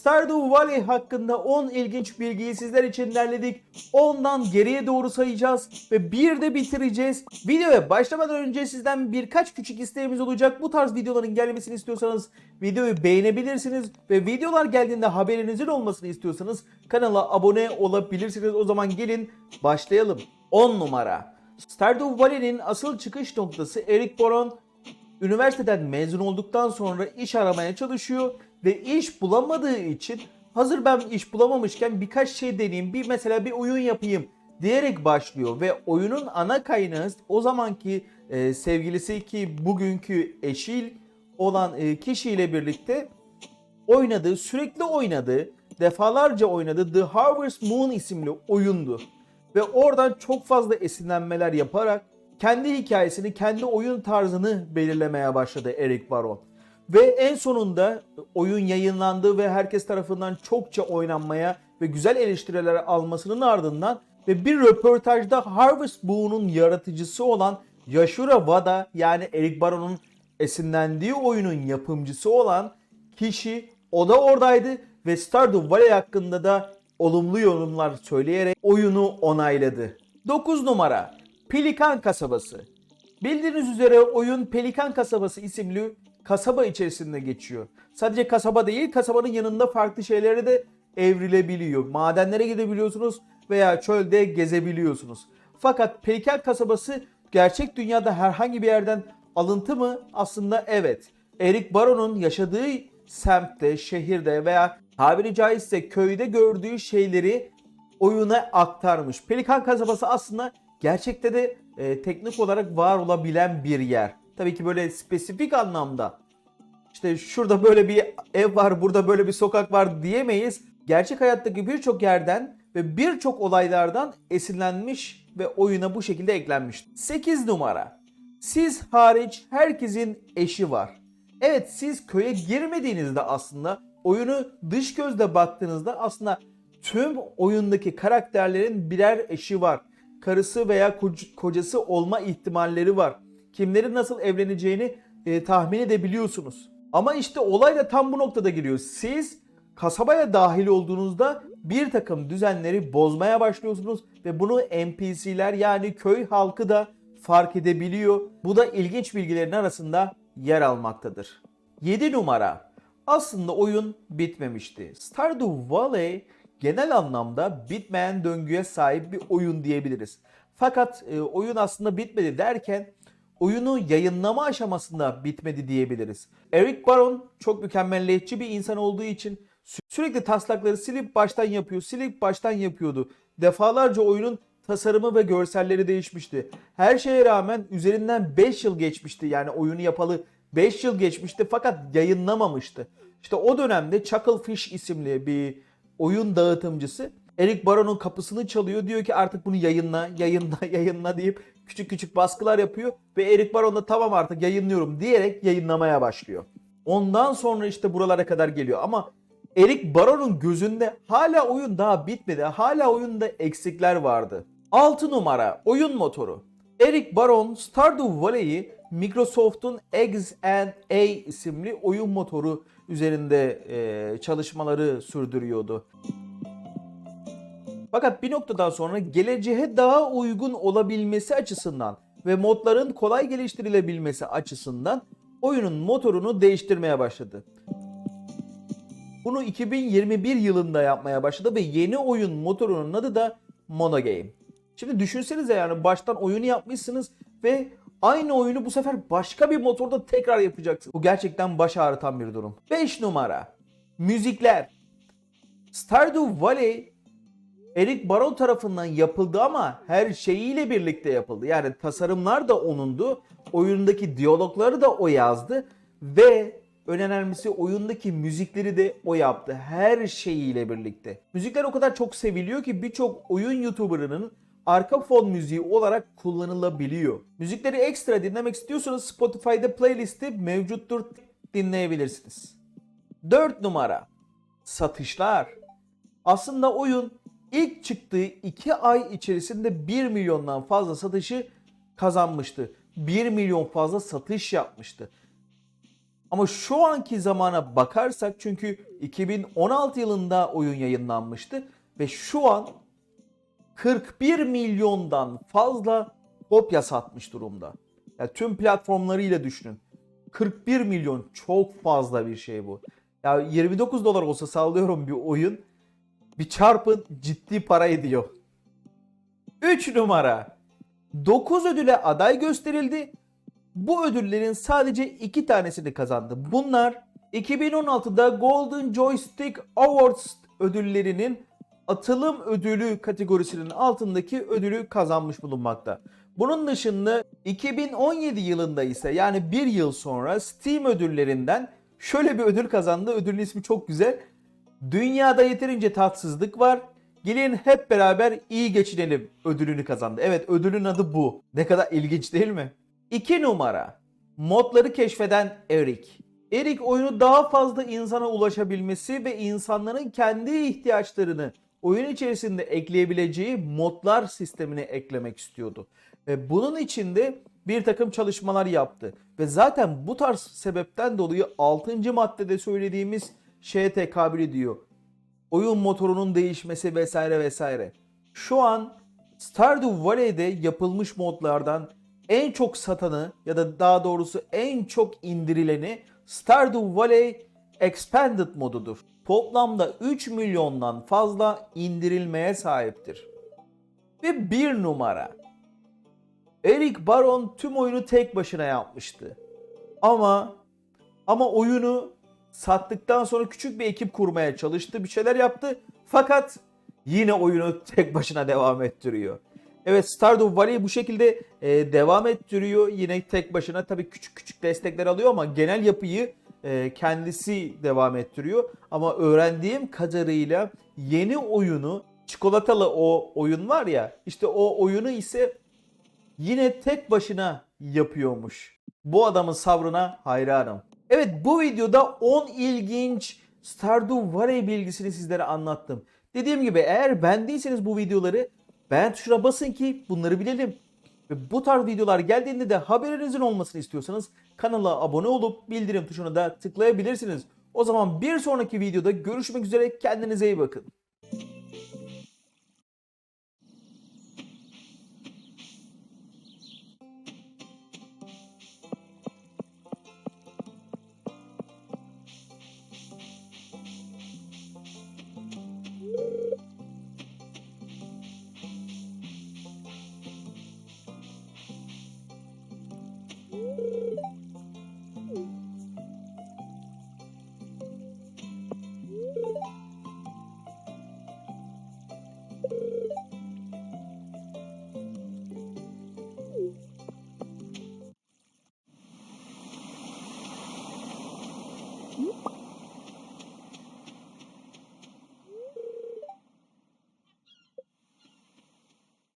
Stardew Valley hakkında 10 ilginç bilgiyi sizler için derledik. 10'dan geriye doğru sayacağız ve bir de bitireceğiz. Videoya başlamadan önce sizden birkaç küçük isteğimiz olacak. Bu tarz videoların gelmesini istiyorsanız videoyu beğenebilirsiniz ve videolar geldiğinde haberinizin olmasını istiyorsanız kanala abone olabilirsiniz. O zaman gelin başlayalım. 10 numara. Stardew Valley'nin asıl çıkış noktası Eric Boron üniversiteden mezun olduktan sonra iş aramaya çalışıyor ve iş bulamadığı için hazır ben iş bulamamışken birkaç şey deneyeyim, bir mesela bir oyun yapayım diyerek başlıyor ve oyunun ana kaynağı o zamanki e, sevgilisi ki bugünkü eşil olan e, kişiyle birlikte oynadığı, sürekli oynadığı, defalarca oynadığı The Harvest Moon isimli oyundu. Ve oradan çok fazla esinlenmeler yaparak kendi hikayesini, kendi oyun tarzını belirlemeye başladı Eric Baron. Ve en sonunda oyun yayınlandı ve herkes tarafından çokça oynanmaya ve güzel eleştiriler almasının ardından ve bir röportajda Harvest Moon'un yaratıcısı olan Yashura Wada yani Eric Baron'un esinlendiği oyunun yapımcısı olan kişi o da oradaydı ve Stardew Valley hakkında da olumlu yorumlar söyleyerek oyunu onayladı. 9 numara Pelikan Kasabası. Bildiğiniz üzere oyun Pelikan Kasabası isimli kasaba içerisinde geçiyor. Sadece kasaba değil, kasabanın yanında farklı şeylere de evrilebiliyor. Madenlere gidebiliyorsunuz veya çölde gezebiliyorsunuz. Fakat Pelikan Kasabası gerçek dünyada herhangi bir yerden alıntı mı? Aslında evet. Eric Baron'un yaşadığı semtte, şehirde veya tabiri caizse köyde gördüğü şeyleri oyuna aktarmış. Pelikan kasabası aslında gerçekte de e, teknik olarak var olabilen bir yer. Tabii ki böyle spesifik anlamda işte şurada böyle bir ev var, burada böyle bir sokak var diyemeyiz. Gerçek hayattaki birçok yerden ve birçok olaylardan esinlenmiş ve oyuna bu şekilde eklenmiş. 8 numara. Siz hariç herkesin eşi var. Evet siz köye girmediğinizde aslında oyunu dış gözle baktığınızda aslında tüm oyundaki karakterlerin birer eşi var. Karısı veya koc- kocası olma ihtimalleri var. Kimlerin nasıl evleneceğini e, tahmin edebiliyorsunuz. Ama işte olay da tam bu noktada giriyor. Siz kasabaya dahil olduğunuzda bir takım düzenleri bozmaya başlıyorsunuz ve bunu NPC'ler yani köy halkı da fark edebiliyor. Bu da ilginç bilgilerin arasında yer almaktadır. 7 numara. Aslında oyun bitmemişti. Stardew Valley genel anlamda bitmeyen döngüye sahip bir oyun diyebiliriz. Fakat e, oyun aslında bitmedi derken oyunu yayınlama aşamasında bitmedi diyebiliriz. Eric Baron çok mükemmelliyetçi bir insan olduğu için sü- sürekli taslakları silip baştan yapıyor, silip baştan yapıyordu. Defalarca oyunun tasarımı ve görselleri değişmişti. Her şeye rağmen üzerinden 5 yıl geçmişti. Yani oyunu yapalı 5 yıl geçmişti fakat yayınlamamıştı. İşte o dönemde Chucklefish isimli bir oyun dağıtımcısı Eric Baron'un kapısını çalıyor. Diyor ki artık bunu yayınla, yayınla, yayınla deyip küçük küçük baskılar yapıyor. Ve Eric Baron da tamam artık yayınlıyorum diyerek yayınlamaya başlıyor. Ondan sonra işte buralara kadar geliyor. Ama Eric Baron'un gözünde hala oyun daha bitmedi. Hala oyunda eksikler vardı. 6 numara oyun motoru. Eric Baron Stardew Valley'i Microsoft'un Eggs and A isimli oyun motoru üzerinde e, çalışmaları sürdürüyordu. Fakat bir noktadan sonra geleceğe daha uygun olabilmesi açısından ve modların kolay geliştirilebilmesi açısından oyunun motorunu değiştirmeye başladı. Bunu 2021 yılında yapmaya başladı ve yeni oyun motorunun adı da Monogame. Şimdi düşünsenize yani baştan oyunu yapmışsınız ve aynı oyunu bu sefer başka bir motorda tekrar yapacaksınız. Bu gerçekten baş ağrıtan bir durum. 5 numara. Müzikler. Stardew Valley Eric Baron tarafından yapıldı ama her şeyiyle birlikte yapıldı. Yani tasarımlar da onundu. Oyundaki diyalogları da o yazdı ve en önemlisi oyundaki müzikleri de o yaptı. Her şeyiyle birlikte. Müzikler o kadar çok seviliyor ki birçok oyun YouTuber'ının arka fon müziği olarak kullanılabiliyor. Müzikleri ekstra dinlemek istiyorsanız Spotify'da playlisti mevcuttur dinleyebilirsiniz. 4 numara satışlar. Aslında oyun ilk çıktığı 2 ay içerisinde 1 milyondan fazla satışı kazanmıştı. 1 milyon fazla satış yapmıştı. Ama şu anki zamana bakarsak çünkü 2016 yılında oyun yayınlanmıştı ve şu an 41 milyondan fazla kopya satmış durumda. Yani tüm platformlarıyla düşünün. 41 milyon çok fazla bir şey bu. Ya 29 dolar olsa sallıyorum bir oyun. Bir çarpın ciddi para ediyor. 3 numara. 9 ödüle aday gösterildi. Bu ödüllerin sadece 2 tanesini kazandı. Bunlar 2016'da Golden Joystick Awards ödüllerinin atılım ödülü kategorisinin altındaki ödülü kazanmış bulunmakta. Bunun dışında 2017 yılında ise yani bir yıl sonra Steam ödüllerinden şöyle bir ödül kazandı. Ödülün ismi çok güzel. Dünyada yeterince tatsızlık var. Gelin hep beraber iyi geçinelim ödülünü kazandı. Evet ödülün adı bu. Ne kadar ilginç değil mi? 2 numara. Modları keşfeden Eric. Eric oyunu daha fazla insana ulaşabilmesi ve insanların kendi ihtiyaçlarını oyun içerisinde ekleyebileceği modlar sistemini eklemek istiyordu. Ve bunun için de bir takım çalışmalar yaptı. Ve zaten bu tarz sebepten dolayı 6. maddede söylediğimiz şeye tekabül ediyor. Oyun motorunun değişmesi vesaire vesaire. Şu an Stardew Valley'de yapılmış modlardan en çok satanı ya da daha doğrusu en çok indirileni Stardew Valley Expanded modudur. Toplamda 3 milyondan fazla indirilmeye sahiptir. Ve bir numara. Eric Baron tüm oyunu tek başına yapmıştı. Ama ama oyunu sattıktan sonra küçük bir ekip kurmaya çalıştı, bir şeyler yaptı. Fakat yine oyunu tek başına devam ettiriyor. Evet Stardew Valley bu şekilde e, devam ettiriyor. Yine tek başına tabii küçük küçük destekler alıyor ama genel yapıyı e, kendisi devam ettiriyor. Ama öğrendiğim kadarıyla yeni oyunu çikolatalı o oyun var ya işte o oyunu ise yine tek başına yapıyormuş. Bu adamın sabrına hayranım. Evet bu videoda 10 ilginç Stardew Valley bilgisini sizlere anlattım. Dediğim gibi eğer beğendiyseniz bu videoları beğen tuşuna basın ki bunları bilelim. Ve bu tarz videolar geldiğinde de haberinizin olmasını istiyorsanız kanala abone olup bildirim tuşuna da tıklayabilirsiniz. O zaman bir sonraki videoda görüşmek üzere kendinize iyi bakın.